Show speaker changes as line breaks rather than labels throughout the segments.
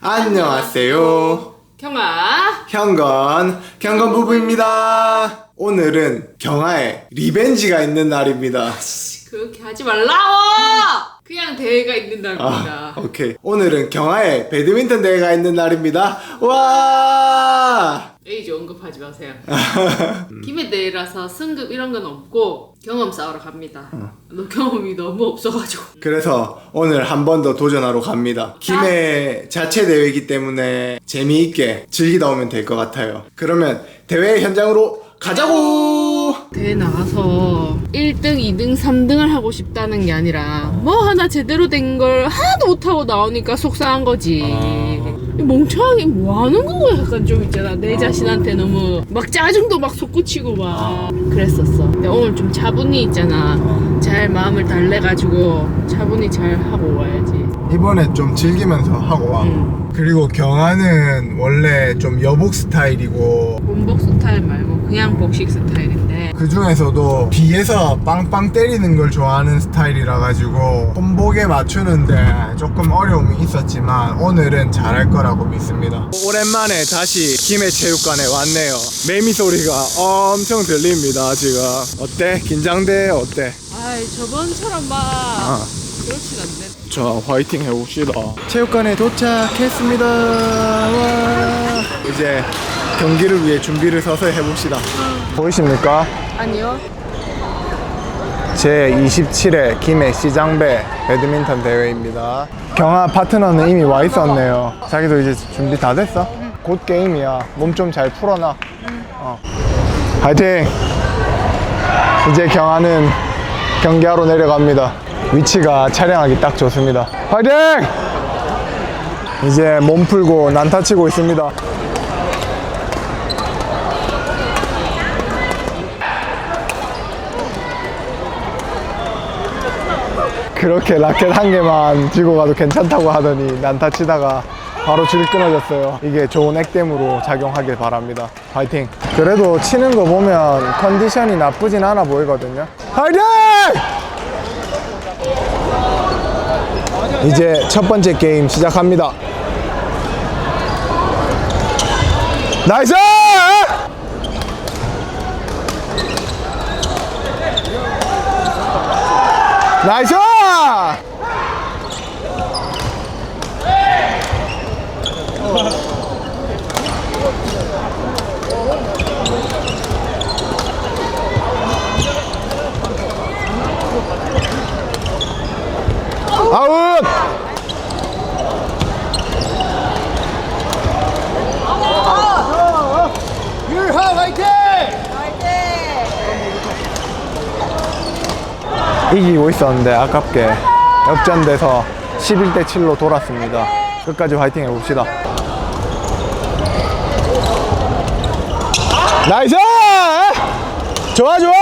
안녕하세요.
경아
현건, 현건 부부입니다. 오늘은 경아의 리벤지가 있는 날입니다.
그렇게 하지 말라고 그냥 대회가 있는 날입니다
아, 오케이. 오늘은 경아의 배드민턴 대회가 있는 날입니다. 와!
에이즈 언급하지 마세요. 김해 대회라서 승급 이런 건 없고 경험 쌓으러 갑니다. 너 경험이 너무 없어가지고.
그래서 오늘 한 번 더 도전하러 갑니다. 김해 자체 대회이기 때문에 재미있게 즐기다 오면 될 것 같아요. 그러면 대회 현장으로 가자고!
대회 나가서 1등, 2등, 3등을 하고 싶다는 게 아니라 뭐 하나 제대로 된 걸 하나도 못하고 나오니까 속상한 거지. 이 멍청하게 뭐 하는 거고 약간 좀 있잖아. 내 자신한테 너무 막 짜증도 막 솟구치고 막 그랬었어. 근데 오늘 좀 차분히 있잖아. 잘 마음을 달래가지고 차분히 잘 하고 와야지.
이번에 좀 즐기면서 하고 와.
응.
그리고 경아는 원래 좀 여복 스타일이고
본복 스타일 그냥 복식 스타일인데
그 중에서도 뒤에서 빵빵 때리는 걸 좋아하는 스타일이라 가지고 손목에 맞추는데 조금 어려움이 있었지만 오늘은 잘할 거라고 믿습니다. 오랜만에 다시 김해 체육관에 왔네요. 매미 소리가 엄청 들립니다 지금. 어때? 긴장돼? 어때?
아이 저번처럼 막
아.
그렇진 않네
자 화이팅 해봅시다 체육관에 도착했습니다 와. 이제 경기를 위해 준비를 서서히 해봅시다. 보이십니까?
아니요.
제 27회 김해 시장배 배드민턴 대회입니다. 경아 파트너는 이미 와 있었네요. 자기도 이제 준비 다 됐어? 곧 게임이야. 몸 좀 잘 풀어놔. 어. 화이팅! 이제 경아는 경기하러 내려갑니다. 위치가 촬영하기 딱 좋습니다. 화이팅! 이제 몸 풀고 난타 치고 있습니다 그렇게 라켓 한 개만 쥐고 가도 괜찮다고 하더니 난타 치다가 바로 줄 끊어졌어요. 이게 좋은 액땜으로 작용하길 바랍니다. 파이팅! 그래도 치는 거 보면 컨디션이 나쁘진 않아 보이거든요. 파이팅! 이제 첫 번째 게임 시작합니다. 나이스! 나이스! 아웃! 이기고 있었는데 아깝게 역전돼서 11대 7로 돌았습니다. 끝까지 화이팅 해봅시다. 나이스! 좋아 좋아!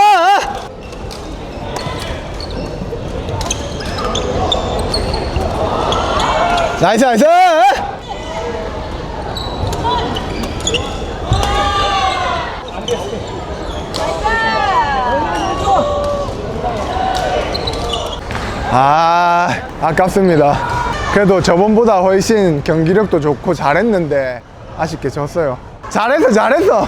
나이스 나이스! 아, 아깝습니다. 그래도 저번보다 훨씬 경기력도 좋고 잘했는데 아쉽게 졌어요. 잘했어, 잘했어.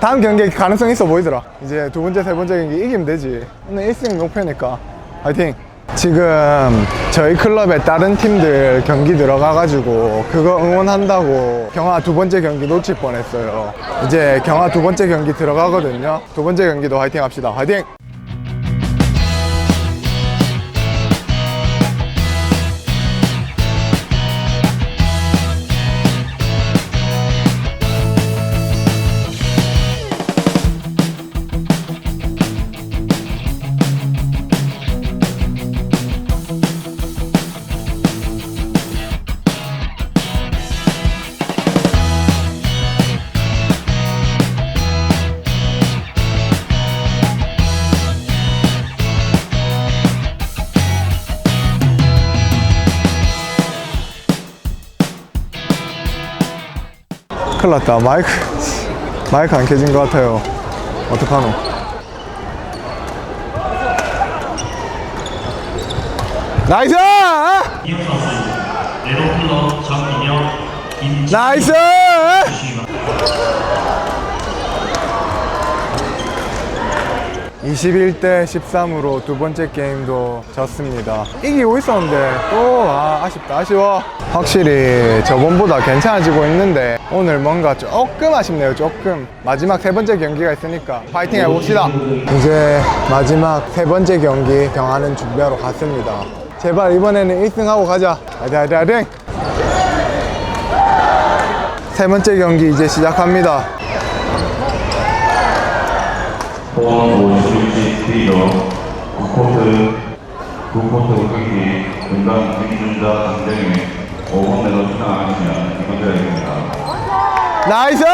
다음 경기에 가능성 있어 보이더라. 이제 두 번째, 세 번째 경기 이기면 되지. 오늘 1승 목표니까 화이팅. 지금 저희 클럽에 다른 팀들 경기 들어가가지고 그거 응원한다고 경화 두 번째 경기 놓칠 뻔했어요. 이제 경화 두 번째 경기 들어가거든요. 두 번째 경기도 화이팅 합시다. 화이팅! 큰일 났다. 마이크, 마이크 안 켜진 것 같아요. 어떡하노? 나이스!
정리
나이스! 21대 13으로 두 번째 게임도 졌습니다. 이기고 있었는데 또 아, 아쉽다 아쉬워. 확실히 저번보다 괜찮아지고 있는데 오늘 뭔가 조금 아쉽네요 조금. 마지막 세 번째 경기가 있으니까 파이팅 해봅시다. 이제 마지막 세 번째 경기 경하는 준비하러 갔습니다. 제발 이번에는 1등하고 가자. 화이팅! 세 번째 경기 이제 시작합니다.
포 항 51시 스피더 9코트 9코트 경기 금강 민준자 당정에 5번 내로 출항하시면 이번 대회입니다.
나이스!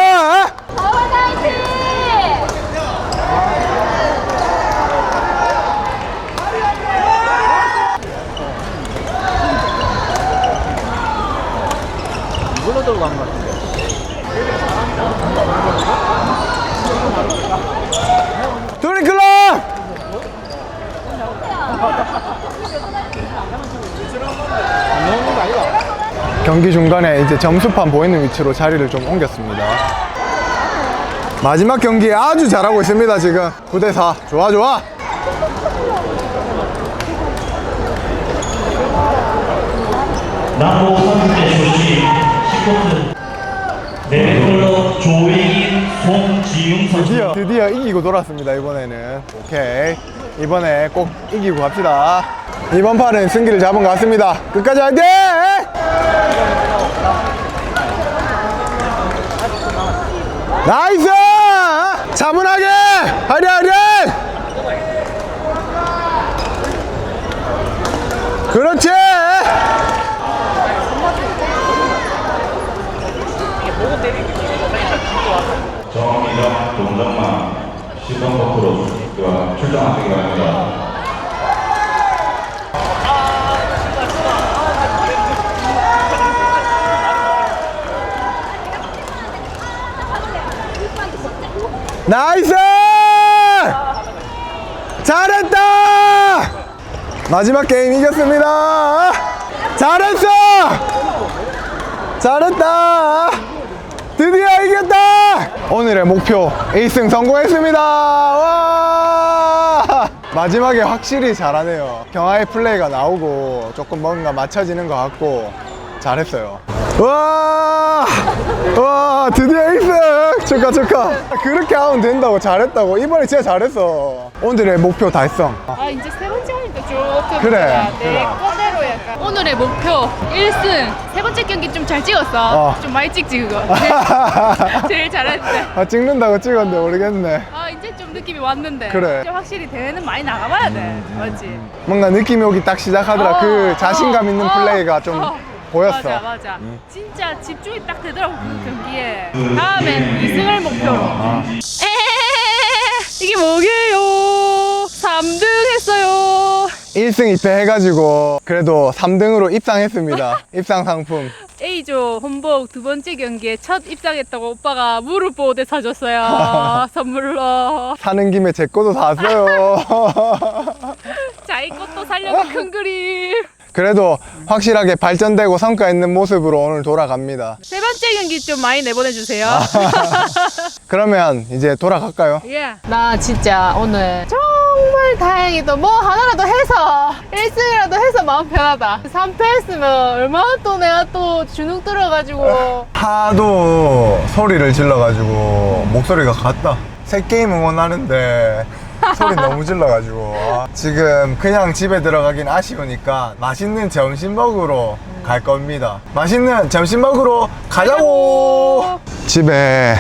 드리클럽! 경기 중간에 이제 점수판 보이는 위치로 자리를 좀 옮겼습니다. 마지막 경기 아주 잘하고 있습니다, 지금. 9대4. 좋아, 좋아.
남북 선수의 출신 10코트 네메컬러 조혜인 송지웅 선수
드디어, 드디어 이기고 돌았습니다, 이번에는. 오케이. 이번에 꼭 이기고 갑시다. 이번 판은 승기를 잡은 것 같습니다. 끝까지 화이팅! 나이스! 차분하게! 화이팅! 그렇지!
정미정 동정만 시동 코트로 출전하시기 바랍니다.
나이스! 잘했다! 마지막 게임 이겼습니다! 잘했어! 잘했다! 드디어 이겼다! 오늘의 목표 1승 성공했습니다! 와! 마지막에 확실히 잘하네요. 경하의 플레이가 나오고 조금 뭔가 맞춰지는 것 같고 잘했어요. 와! 와, 드디어 1승! 축하, 축하! 그렇게 하면 된다고, 잘했다고. 이번에 진짜 잘했어. 오늘의 목표 달성.
아 이제 세 번째 하니까 조금
그래,
내가 내
그래.
거대로 약간 오늘의 목표 1승 세 번째 경기 좀 잘 찍었어
어.
좀 많이 찍지 그거 제일 잘했는데
아, 찍는다고 찍었는데 모르겠네.
아 이제 좀 느낌이 왔는데
그래.
이제 확실히 대회는 많이 나가봐야 돼 맞지?
뭔가 느낌이 오기 딱 시작하더라.
어,
그 자신감
어,
있는
어,
플레이가 좀
어.
보였어.
맞아 맞아. 진짜 집중이 딱 되더라고 그 경기에. 다음엔 2승을 목표로. 에헤헤헤. 이게 뭐게요? 3등 했어요.
1승 2패 해가지고 그래도 3등으로 입상했습니다. 입상 상품.
A조 혼복 두 번째 경기에 첫 입상했다고 오빠가 무릎 보호대 사줬어요. 선물로.
사는 김에 제 거도 샀어요.
자기 것도 살려고 큰 그림
그래도 확실하게 발전되고 성과 있는 모습으로 오늘 돌아갑니다.
세 번째 경기 좀 많이 내보내주세요
그러면 이제 돌아갈까요?
예. 나 진짜 오늘 정말 다행히도 뭐 하나라도 해서 1승이라도 해서 마음 편하다 3패 했으면 얼마나 또 내가 또 주눅 들어가지고
하도 소리를 질러가지고 목소리가 갔다. 새 게임 응원하는데 소리 너무 질러가지고 아, 지금 그냥 집에 들어가긴 아쉬우니까 맛있는 점심 먹으러 갈 겁니다. 맛있는 점심 먹으러 가자고. 집에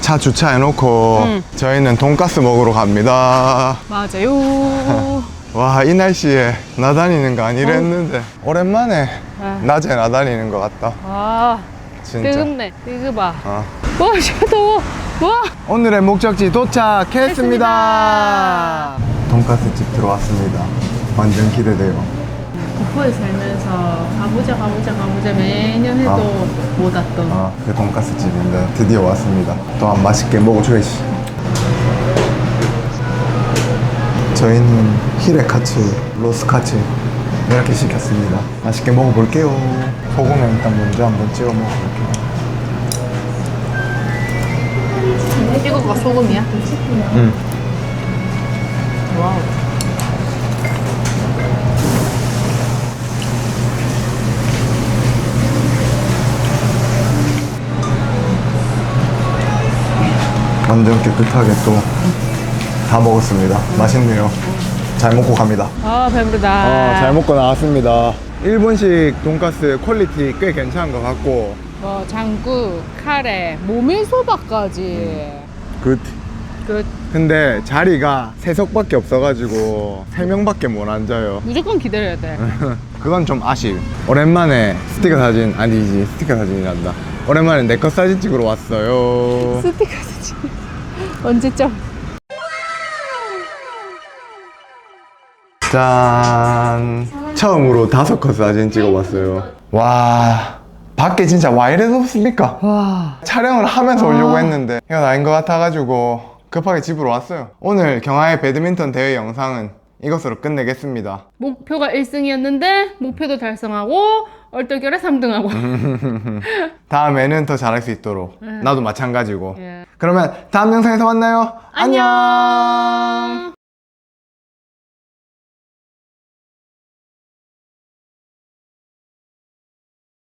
차 주차해놓고 저희는 돈가스 먹으러 갑니다.
맞아요
와 이 날씨에 나다니는 거 아니랬는데 오랜만에
아.
낮에 나다니는 것 같다.
아
진짜.
뜨겁네 뜨거봐
어.
와 진짜 더워 와
오늘의 목적지 도착했습니다. 돈가스 집 들어왔습니다. 완전 기대돼요.
북부에 살면서 가보자 가보자 가보자 매년 해도
아.
못 왔던
아, 그 돈가스 집인데 드디어 왔습니다. 또한 맛있게 먹어줘야지. 저희는 히레카츠, 로스카츠 이렇게 시켰습니다. 맛있게 먹어볼게요. 소금에 일단 먼저 한번 찍어 먹어볼게요.
이거가 소금이야?
음.
와우.
완전 깨끗하게 또 다 먹었습니다. 맛있네요. 잘 먹고 갑니다.
아 배부르다.
아, 잘 먹고 나왔습니다. 일본식 돈가스 퀄리티 꽤 괜찮은 것 같고
뭐 장국, 카레, 모밀소바까지.
굿.
그
근데 자리가 세 석밖에 없어가지고 세 명밖에 못 앉아요.
무조건 기다려야 돼.
그건 좀 아쉬워. 오랜만에 스티커 사진 아니지 스티커 사진이란다. 오랜만에 내거 사진 찍으러 왔어요.
스티커 사진. 언제쯤?
짠. 처음으로 다섯 컷 사진 찍어봤어요. 와. 밖에 진짜 와 이래 덥습니까?
와.
촬영을 하면서 오려고 했는데 이건 아닌 것 같아가지고 급하게 집으로 왔어요. 오늘 경하의 배드민턴 대회 영상은 이것으로 끝내겠습니다.
목표가 1승이었는데 목표도 달성하고 얼떨결에 3등하고.
다음에는 더 잘할 수 있도록 나도 마찬가지고
예.
그러면 다음 영상에서 만나요.
안녕.